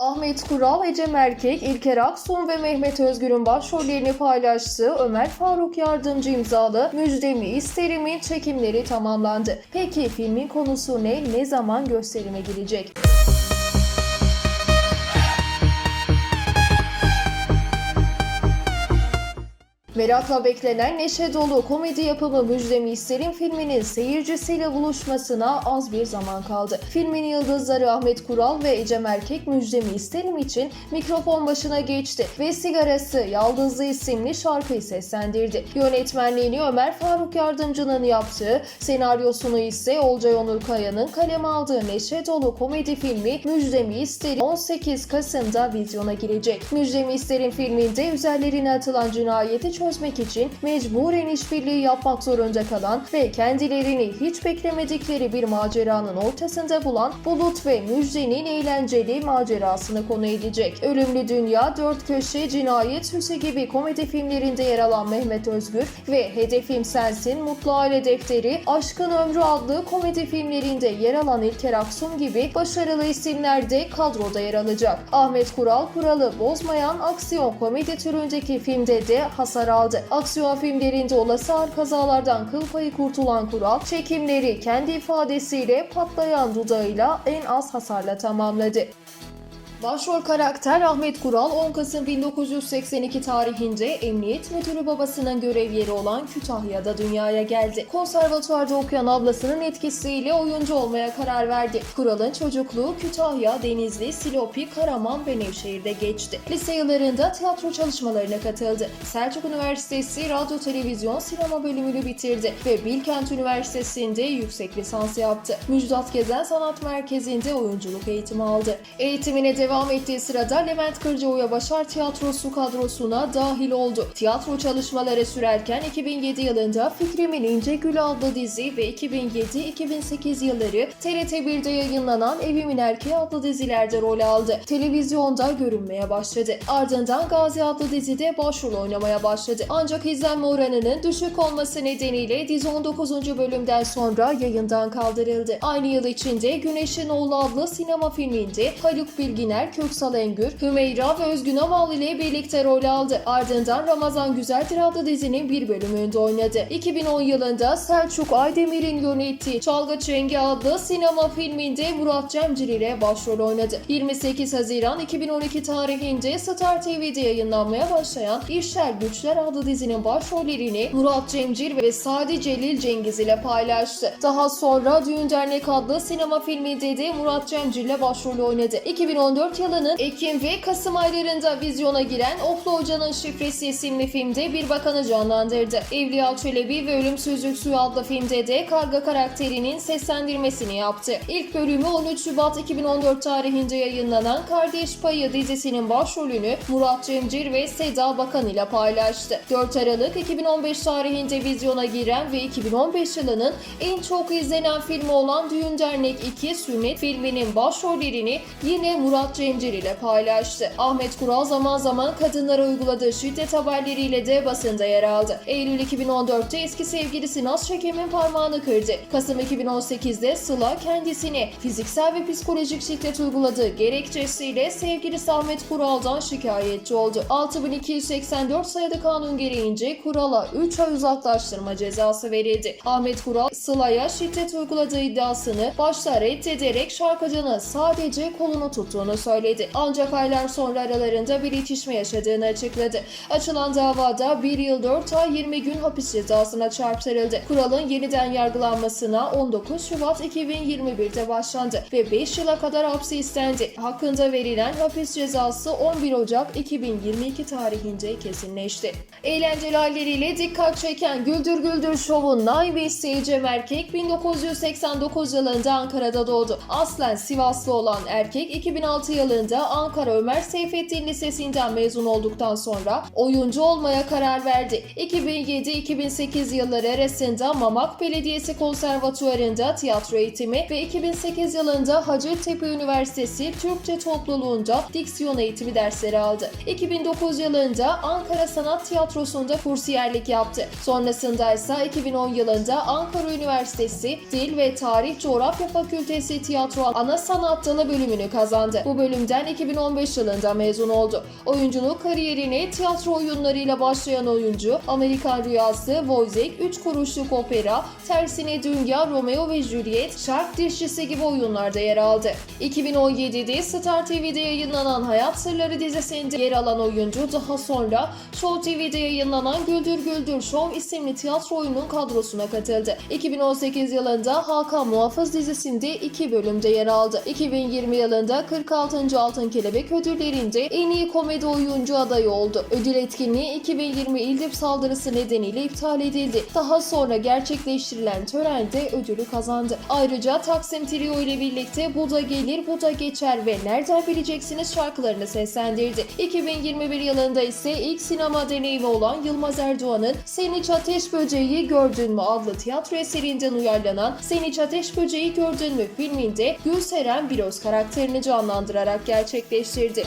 Ahmet Kural, Ecem Erkek, İlker Aksun ve Mehmet Özgür'ün başrollerini paylaştığı Ömer Faruk Yardımcı imzalı Müjdemi İsterim'in çekimleri tamamlandı. Peki filmin konusu ne, ne zaman gösterime girecek? Merakla beklenen neşe dolu komedi yapımı Müjdemi İsterim filminin seyircisiyle buluşmasına az bir zaman kaldı. Filmin yıldızları Ahmet Kural ve Ecem Erkek Müjdemi İsterim için mikrofon başına geçti ve Sigarası Yaldızlı isimli şarkıyı seslendirdi. Yönetmenliğini Ömer Faruk Yardımcı'nın yaptığı, senaryosunu ise Olcay Onur Kaya'nın kaleme aldığı neşe dolu komedi filmi Müjdemi İsterim 18 Kasım'da vizyona girecek. Müjdemi İsterim filminde üzerlerine atılan cinayeti çözmek için mecburen işbirliği yapmak zorunda kalan ve kendilerini hiç beklemedikleri bir maceranın ortasında bulan Bulut ve Müjde'nin eğlenceli macerasını konu edecek. Ölümlü Dünya, Dört Köşe, Cinayet Süsü gibi komedi filmlerinde yer alan Mehmet Özgür ve Hedefim Sensin, Mutlu Aile Defteri, Aşkın Ömrü adlı komedi filmlerinde yer alan İlker Aksun gibi başarılı isimler de kadroda yer alacak. Ahmet Kural, kuralı bozmayan aksiyon komedi türündeki filmde de hasar aldı. Aksiyon filmlerinde olası ağır kazalardan kıl payı kurtulan Kural, çekimleri kendi ifadesiyle patlayan dudağıyla en az hasarla tamamladı. Başrol karakter Ahmet Kural 10 Kasım 1982 tarihinde Emniyet Müdürü babasının görev yeri olan Kütahya'da dünyaya geldi. Konservatuvarda okuyan ablasının etkisiyle oyuncu olmaya karar verdi. Kural'ın çocukluğu Kütahya, Denizli, Silopi, Karaman ve Nevşehir'de geçti. Lise yıllarında tiyatro çalışmalarına katıldı. Selçuk Üniversitesi Radyo Televizyon Sinema bölümünü bitirdi ve Bilkent Üniversitesi'nde yüksek lisans yaptı. Müjdat Gezen Sanat Merkezi'nde oyunculuk eğitimi aldı. Eğitimine devam ettiği sırada Levent Kırcaoya Başar Tiyatrosu kadrosuna dahil oldu. Tiyatro çalışmaları sürerken 2007 yılında Fikrimin İnce Gül adlı dizi ve 2007-2008 yılları TRT1'de yayınlanan Evimin Erkeği adlı dizilerde rol aldı. Televizyonda görünmeye başladı. Ardından Gazi adlı dizide başrol oynamaya başladı. Ancak izlenme oranının düşük olması nedeniyle dizi 19. bölümden sonra yayından kaldırıldı. Aynı yıl içinde Güneşin Oğlu adlı sinema filminde Haluk Bilginer, Köksal Engür, Hümeyra ve Özgün Amal ile birlikte rol aldı. Ardından Ramazan Güzeldir adlı dizinin bir bölümünde oynadı. 2010 yılında Selçuk Aydemir'in yönettiği Çalgı Çengi adlı sinema filminde Murat Cemcir ile başrol oynadı. 28 Haziran 2012 tarihinde Star TV'de yayınlanmaya başlayan İşler Güçler adlı dizinin başrollerini Murat Cemcir ve Sadi Celil Cengiz ile paylaştı. Daha sonra Düğün Dernek adlı sinema filminde de Murat Cemcir ile başrol oynadı. 2014 yılının Ekim ve Kasım aylarında vizyona giren Oflu Hoca'nın Şifresi isimli filmde bir bakanı canlandırdı. Evliya Çelebi ve Ölümsüzlük Suyu adlı filmde de Karga karakterinin seslendirmesini yaptı. İlk bölümü 13 Şubat 2014 tarihinde yayınlanan Kardeş Payı dizisinin başrolünü Murat Cemcir ve Seda Bakan ile paylaştı. 4 Aralık 2015 tarihinde vizyona giren ve 2015 yılının en çok izlenen filmi olan Düğün Dernek 2 Sünnet filminin başrollerini yine Murat Cemcir ile paylaştı. Ahmet Kural zaman zaman kadınlara uyguladığı şiddet haberleriyle de basında yer aldı. Eylül 2014'te eski sevgilisi Naz Çekem'in parmağını kırdı. Kasım 2018'de Sıla kendisine fiziksel ve psikolojik şiddet uyguladığı gerekçesiyle sevgilisi Ahmet Kural'dan şikayetçi oldu. 6284 sayılı kanun gereğince Kural'a 3 ay uzaklaştırma cezası verildi. Ahmet Kural, Sıla'ya şiddet uyguladığı iddiasını başta reddederek şarkıcının sadece kolunu tuttuğunu söyledi. Ancak aylar sonra aralarında bir itişme yaşadığını açıkladı. Açılan davada 1 yıl 4 ay 20 gün hapis cezasına çarptırıldı. Kural'ın yeniden yargılanmasına 19 Şubat 2021'de başlandı ve 5 yıla kadar hapsi istendi. Hakkında verilen hapis cezası 11 Ocak 2022 tarihinde kesinleşti. Eğlenceli halleriyle dikkat çeken Güldür Güldür Show'un Naivesi Ecem Erkek 1989 yılında Ankara'da doğdu. Aslen Sivaslı olan erkek 2006 yılında Ankara Ömer Seyfettin Lisesi'nden mezun olduktan sonra oyuncu olmaya karar verdi. 2007-2008 yılları arasında Mamak Belediyesi Konservatuvarı'nda tiyatro eğitimi ve 2008 yılında Hacettepe Üniversitesi Türkçe topluluğunda diksiyon eğitimi dersleri aldı. 2009 yılında Ankara Sanat Tiyatrosu'nda kursiyerlik yaptı. Sonrasında ise 2010 yılında Ankara Üniversitesi Dil ve Tarih Coğrafya Fakültesi Tiyatro Ana Sanat Dalı bölümünü kazandı. Bu bölümden 2015 yılında mezun oldu. Oyunculuk kariyerine tiyatro oyunlarıyla başlayan oyuncu, Amerikan Rüyası, Wozzeck, Üç Kuruşluk Opera, Tersine Dünya, Romeo ve Juliet, Şark Dişçisi gibi oyunlarda yer aldı. 2017'de Star TV'de yayınlanan Hayat Sırları dizisinde yer alan oyuncu daha sonra Show TV'de yayınlanan Güldür Güldür Show isimli tiyatro oyunun kadrosuna katıldı. 2018 yılında Hakan Muhafız dizisinde iki bölümde yer aldı. 2020 yılında 46. Altın Kelebek ödüllerinde en iyi komedi oyuncu adayı oldu. Ödül etkinliği 2020 İldip saldırısı nedeniyle iptal edildi. Daha sonra gerçekleştirilen törende ödülü kazandı. Ayrıca Taksim Trio ile birlikte Bu da gelir, bu da geçer ve Nereden bileceksiniz şarkılarını seslendirdi. 2021 yılında ise ilk sinema deneyimi olan Yılmaz Erdoğan'ın Sen Hiç Ateş Böceği Gördün mü adlı tiyatro eserinden uyarlanan Sen Hiç Ateş Böceği Gördün mü filminde Gülseren Biroz karakterini canlandırarak gerçekleştirdi.